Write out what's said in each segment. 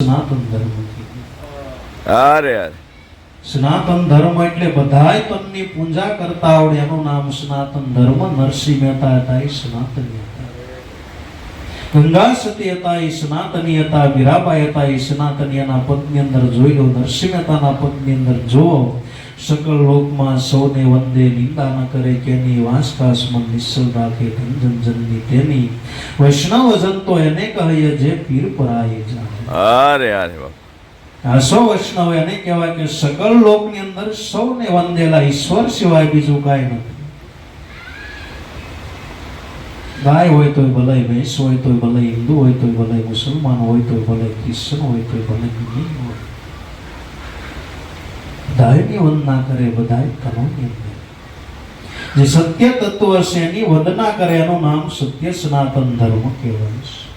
સનાતન ધર્મ અરે અરે. સનાતન ધર્મ એટલે બધાય તનની પૂજા કરતા આવડે એનું નામ સનાતન ધર્મ નરસિંહ મહેતા હતા એ સનાતન હતા ગંગા સતી હતા એ સનાતની હતા મીરાબાઈ હતા એ સનાતની એના પદની અંદર જોઈ લો નરસિંહતાના પદની અંદર જુઓ સકલ લોકમાં સૌને વંદે નિંદા ન કરે કેની વાંસકાસમાં નિશ્ચલ રાખે ધન જનની તેની વૈષ્ણવ જન તો એને કહીએ જે પીર પરાય જાણે અરે અરે બાપ આ સૌ વૈષ્ણવ એને કહેવાય કે સકલ લોકની અંદર સૌને વંદેલા ઈશ્વર સિવાય બીજું કાંઈ નથી ગાય હોય તોય ભલે ભેંસ હોય તોય ભલાઈ હિન્દુ હોય તોય ભલે મુસલમાન હોય તોય ભલે ક્રિશ્ચન હોય તોય ભલે મુસ્લિમ હોય. બધાની વંદના કરે તનોની અંદર જે સત્ય તત્વ છે એની વંદના કરે એનું નામ સત્ય સનાતન ધર્મ કહેવાય છે.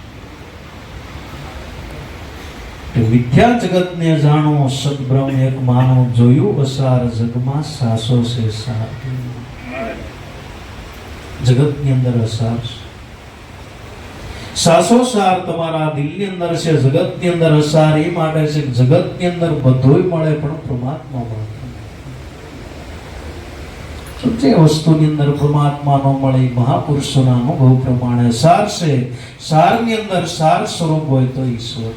મિથ્યા જગતને જાણો, સદબ્રહ્મ એક માનો જોયું, અસાર જગમાં સાસો છે સાર જગતની અંદર અસાર છે. સાસો સાર તમારા દિલની અંદર છે, જગતની અંદર અસાર એ માટે છે જગતની અંદર બધુંય મળે પણ પરમાત્મા મળે. જે વસ્તુની અંદર પરમાત્મા મળે મહાપુરુષોના અનુભવ પ્રમાણે સાર છે. સારની અંદર સાર સ્વરૂપ હોય તો ઈશ્વર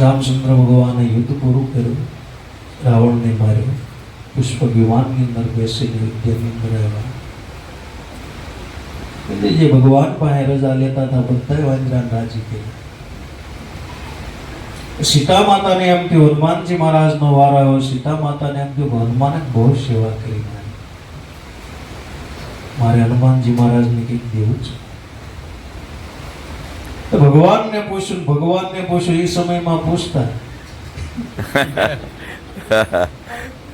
રામચંદ્ર ભગવાને યુદ્ધ પૂરું કર્યું, રાવણને માર્યો. પુષ્પ વિમાનની અંદર બેસીને વિદ્યાની અંદર આવ્યા એટલે જે ભગવાન પાસે રજા લેતા હતા બધા વાંદરાને રાજી કર્યા સીતા માતાને એમ કે હનુમાનજી મહારાજનો વારો આવ્યો, સીતા માતાને એમ કે હનુમાને બહુ સેવા કરી મારે હનુમાનજી મહારાજને કંઈક દેવું છે. ભગવાનને પૂછ્યું ભગવાનને પૂછ્યું, એ સમયમાં પૂછતા.